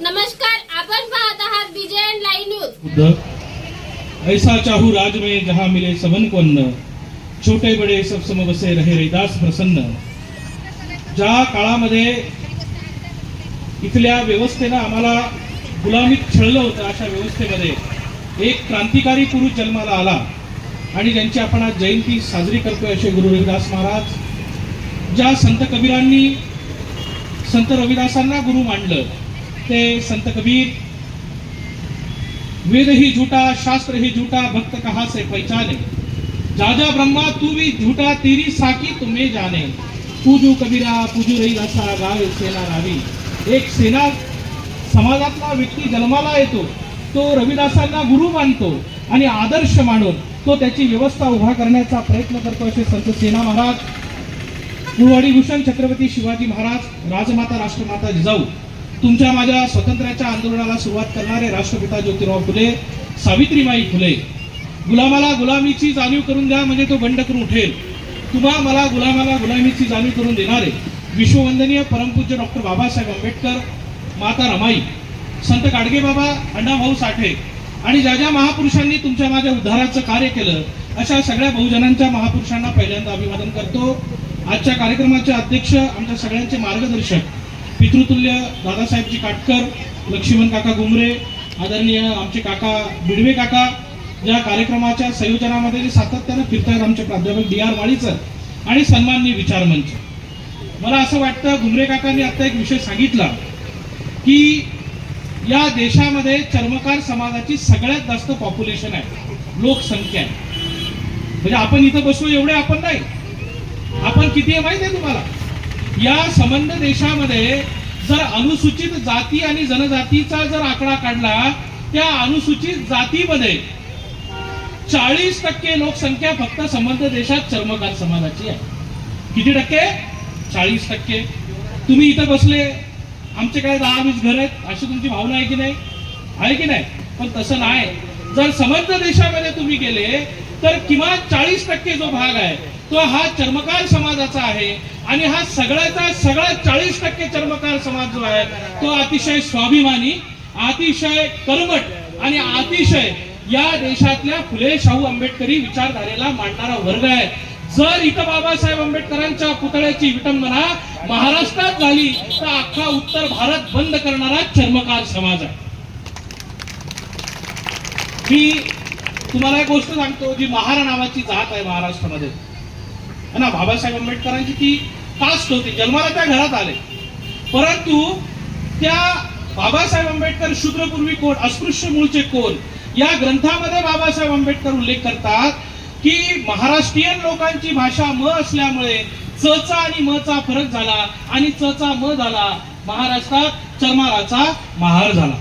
नमस्कार आपण पाहत आहात बीजेएन लाईव्ह न्यूज ऐसा चाहू राज में जहां मिले सबन को अन्न छोटे बडे सब सम बसे रहे रैदास प्रसन्न। ज्या काळामध्ये इथल्या व्यवस्थेनं आम्हाला गुलामीत छळलं होतं अशा व्यवस्थेमध्ये एक क्रांतिकारी पुरुष जन्माला आला आणि ज्यांची आपण आज जयंती साजरी करतोय असे गुरु रविदास महाराज ज्या संत कबीरांनी संत रविदासांना गुरु मांडलं ते संत कबीर. वेद ही झूठा शास्त्र ही झूठा भक्त कहा से पहचाने? जाजा ब्रह्मा तू भी झूठा तेरी साकी तुम्हें जाने। पूजू कबीरा पूजू रही असा गाव सेना रावी। एक सेना समाजातला व्यक्ती जन्माला येतो तो रविदासांना गुरु मानतो आणि आदर्श मानून तो त्याची व्यवस्था उभा करण्याचा प्रयत्न करतो असे संत सेना महाराज. कुळवाडी भूषण छत्रपती शिवाजी महाराज राजमाता राष्ट्रमाता जिजाऊ. तुमच्या माझ्या स्वातंत्र्याच्या आंदोलनाला सुरुवात करणारे राष्ट्रपिता ज्योतिराव फुले सावित्रीबाई फुले गुलामाला गुलामीची जाणीव करून द्या म्हणजे तो बंड करून उठेल. तुम्हा मला गुलामाला गुलामीची जाणीव करून देणारे विश्ववंदनीय परमपूज्य डॉक्टर बाबासाहेब आंबेडकर माता रमाई संत गाडगे बाबा अण्णाभाऊ साठे आणि ज्या ज्या महापुरुषांनी तुमच्या माझ्या उद्धाराचं कार्य केलं अशा सगळ्या बहुजनांच्या महापुरुषांना पहिल्यांदा अभिवादन करतो. आजच्या कार्यक्रमाचे अध्यक्ष आमच्या सगळ्यांचे मार्गदर्शक पितृतुल्य दादासाहेबजी काटकर लक्ष्मण काका गुमरे आदरणीय आमचे काका बिडवे काका या कार्यक्रमाच्या संयोजनामध्ये जे सातत्यानं फिरतात आमचे प्राध्यापक डी आर माळीचं आणि सन्माननीय विचारमंच मला असं वाटतं घुमरे काकांनी आता एक विषय सांगितला की या देशामध्ये चर्मकार समाजाची सगळ्यात जास्त पॉप्युलेशन आहे. लोकसंख्या आहे. म्हणजे आपण इथं बसलो एवढे आपण नाही. आपण किती आहे माहिती आहे तुम्हाला? या संबंध देशामध्ये जर अनुसूचित जाती आणि जनजातीचा जर आकडा काढला त्या अनुसूचित जातीमध्ये चाळीस टक्के लोकसंख्या फक्त संबंध देशात चर्मकार समाजाची आहे. किती टक्के? चाळीस टक्के. तुम्ही इथं बसले आमचे काय दहा वीस घर आहेत अशी तुमची भावना आहे की नाही? आहे की नाही? पण तसं नाही. जर समर्थ देशामध्ये तुम्ही गेले तर किमान चाळीस टक्के जो भाग आहे तो हा चर्मकार समाजाचा आहे आणि हा सगळ्याचा सगळा चाळीस टक्के चर्मकार समाज जो आहे तो अतिशय स्वाभिमानी अतिशय कर्मट आणि अतिशय या देशातल्या फुले शाहू आंबेडकरी विचारधारेला मांडणारा वर्ग आहे. जर इथं बाबासाहेब आंबेडकरांच्या पुतळ्याची विटंबना महाराष्ट्रात झाली तर अख्खा उत्तर भारत बंद करणारा चर्मकार समाज आहे. मी तुम्हाला एक गोष्ट सांगतो जी महारा नावाची जात आहे महाराष्ट्रामध्ये. है ना बाबासाहेब आंबेडकरांची ती कास्ट होती. जन्माला त्या घरात आले. परंतु त्या बाबासाहेब आंबेडकर शूद्रपूर्वी कोण? अस्पृश्य मूळचे कोण? या ग्रंथामध्ये बाबासाहेब आंबेडकर उल्लेख करतात की महाराष्ट्रीयन लोकांची भाषा म असल्यामुळे च चा आणि म चा फरक झाला आणि च चा म झाला. महाराष्ट्रात चरमाराचा महार झाला.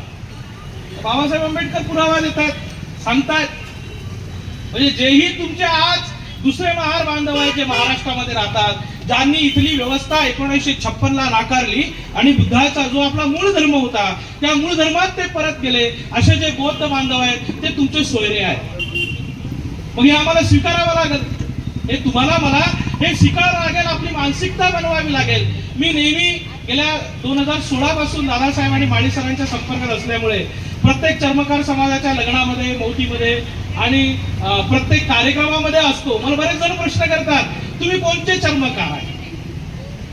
बाबासाहेब आंबेडकर पुरावा देतात सांगतायत म्हणजे जेही तुमचे आज दुसरे महार बांधव आहेत जे महाराष्ट्रामध्ये राहतात ज्यांनी इथली व्यवस्था एकोणीसशे छप्पन ला नाकारली आणि बुद्धाचा जो आपला मूळ धर्म होता त्या मूळ धर्मात ते परत गेले. असे जे बौद्ध बांधव आहेत ते तुमचे सोयरे आहेत. मग हे आम्हाला स्वीकारावं लागेल. हे तुम्हाला मला हे स्वीकारावं लागेल आपली मानसिकता बनवावी लागेल. मी नेहमी गेल्या दोन हजार सोळा पासून दादासाहेब आणि माळी सरांच्या संपर्कात असल्यामुळे प्रत्येक चर्मकार समाजाच्या लग्नामध्ये मौतीमध्ये आणि प्रत्येक कार्यक्रमामध्ये असतो. मला बरेच जण प्रश्न करतात तुम्ही कोणते चर्मकार आहे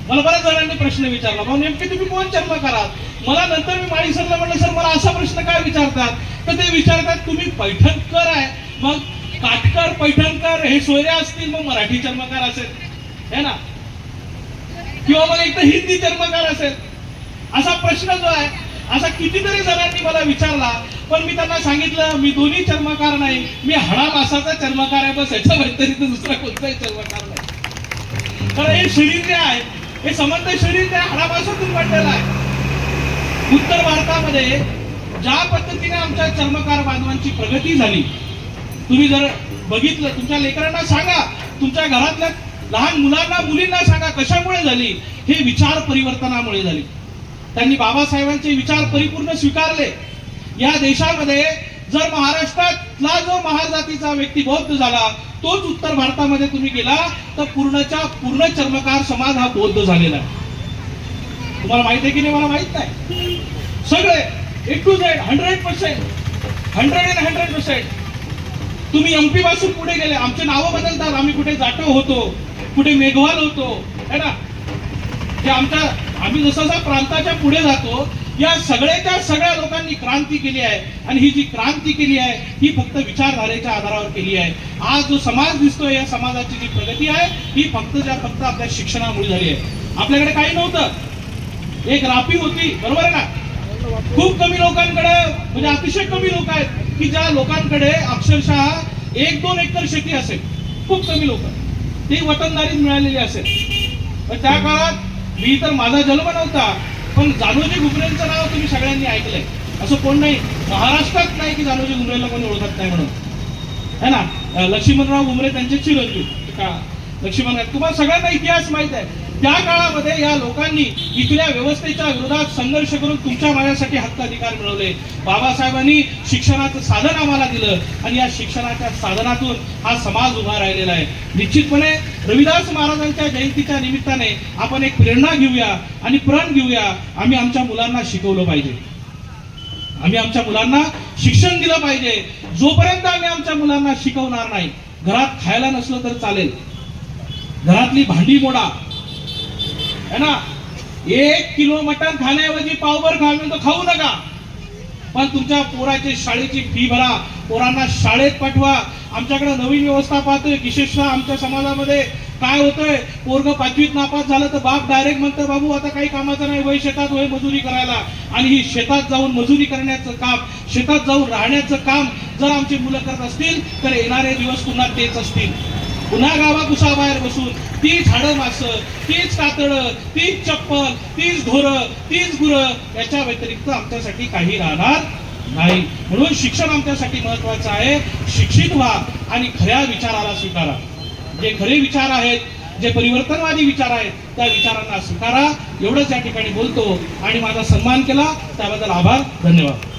मला बऱ्याच जणांनी प्रश्न विचारला मग नेमके तुम्ही कोण चर्मकार आहात? मला नंतर मी माळी सरला म्हणलं सर मला असा प्रश्न काय विचारतात? तर ते विचारतात तुम्ही पैठणकर आहे. मग काटकर पैठणकर हे सोयरे असतील मग मराठी चर्मकार असेल. है ना? किंवा मग एक तर हिंदी चर्मकार असेल. असा प्रश्न जो आहे असा कितीतरी जणांनी मला विचारला पण मी त्यांना सांगितलं मी दोन्ही चर्मकार नाही मी हडा मासाचा चर्मकार आहे बस याच्या व्यतिरिक्त दुसरा कोणताही चर्मकार नाही. तर हे शरीर जे आहे हे समंत शरीर त्या हडामासातून बनलेलं आहे. उत्तर भारतामध्ये ज्या पद्धतीने आमच्या चर्मकार बांधवांची प्रगती झाली तुम्ही जर बघितलं तुमच्या लेकरांना सांगा तुमच्या घरातल्या लहान मुलांना मुलींना सांगा कशामुळे झाली हे विचार परिवर्तनामुळे झाली. त्यांनी बाबासाहेबांचे विचार परिपूर्ण स्वीकारले. या देशामध्ये जर महाराष्ट्रातला जो महाजातीचा व्यक्ती बौद्ध झाला तोच उत्तर भारतामध्ये तुम्ही गेला तर पूर्णच्या पूर्ण चर्मकार समाज हा बौद्ध झालेला आहे. तुम्हाला माहीत आहे की नाही? मला माहीत नाही. सगळे A to Z hundred percent hundred and hundred percent तुम्ही एमपी पासून पुढे गेले. आमचे नावं बदलतात. आम्ही कुठे जाटो होतो कुठे मेघवाल होतो है ना? जे आमच्या आम्ही जसं जसा प्रांताच्या पुढे जातो. या सगळ्याच्या सगळ्या लोकांनी क्रांती केली आहे. आणि ही जी क्रांती केली आहे ही फक्त विचारधारेच्या आधारावर केली आहे. आज जो समाज दिसतोय या समाजाची जी प्रगती आहे ही फक्त ज्या फक्त आपल्या शिक्षणामुळे झाली आहे. आपल्याकडे काही नव्हतं. एक रापी होती बरोबर आहे ना? खूप कमी लोकांकडे म्हणजे अतिशय कमी लोक आहेत की ज्या लोकांकडे अक्षरशः एक दोन एकर शेती असेल. खूप कमी लोक. ती वतनदारी मिळालेली असेल. त्या काळात मी तर माझा जन्म नव्हता पण जानोजी घुबरेंचं नाव तुम्ही सगळ्यांनी ऐकलंय. असं कोण नाही महाराष्ट्रात नाही की जानोजी घुबरेला कोणी ओळखत नाही म्हणून. है ना? लक्ष्मणराव घुमरे त्यांचे चिरंजीव. का? लक्ष्मण तुम्हाला सगळ्यांना इतिहास माहीत आहे. त्या काळामध्ये या लोकांनी इथल्या व्यवस्थेच्या विरोधात संघर्ष करून तुमच्या माझ्यासाठी हक्क अधिकार मिळवले. बाबासाहेबांनी शिक्षणाचं साधन आम्हाला दिलं आणि या शिक्षणाच्या साधनातून हा समाज उभा राहिलेला आहे. निश्चितपणे रविदास महाराजांच्या जयंतीच्या निमित्ताने आपण एक प्रेरणा घेऊया आणि प्रण घेऊया. आम्ही आमच्या मुलांना शिकवलं पाहिजे. आम्ही आमच्या मुलांना शिक्षण दिलं पाहिजे. जोपर्यंत आम्ही आमच्या मुलांना शिकवणार नाही घरात खायला नसलं तर चालेल. घरातली भांडी मोडा. है ना? एक किलो मटण खाण्याऐवजी पावभर घालून तो खाऊ नका. पण तुमच्या पोराची शाळेची फी भरा. पोरांना शाळेत पाठवा. आमच्याकडे नवीन व्यवस्था पाहतोय. विशेषतः आमच्या समाजामध्ये काय होतंय? पोरग पाचवीत नापास झालं तर बाप डायरेक्ट म्हणतं बाबू आता काही कामाचं नाही. वय शेतात वय मजुरी करायला. आणि ही शेतात जाऊन मजुरी करण्याचं काम शेतात जाऊन राहण्याचं काम जर आमची मुलं करत असतील तर येणारे दिवस पुन्हा तेच असतील. पुन्हा गावा बाहेर बसून ती झाडं मासं तीच कातडं तीच चप्पल तीच ढोरं तीच गुरं याच्या व्यतिरिक्त आमच्यासाठी काही राहणार नाही. म्हणून शिक्षण आमच्यासाठी महत्वाचं आहे. शिक्षित व्हा आणि खऱ्या विचाराला स्वीकारा. जे खरे विचार आहेत जे परिवर्तनवादी विचार आहेत त्या विचारांना स्वीकारा. एवढंच या ठिकाणी बोलतो आणि माझा सन्मान केला. त्याबद्दल आभार धन्यवाद.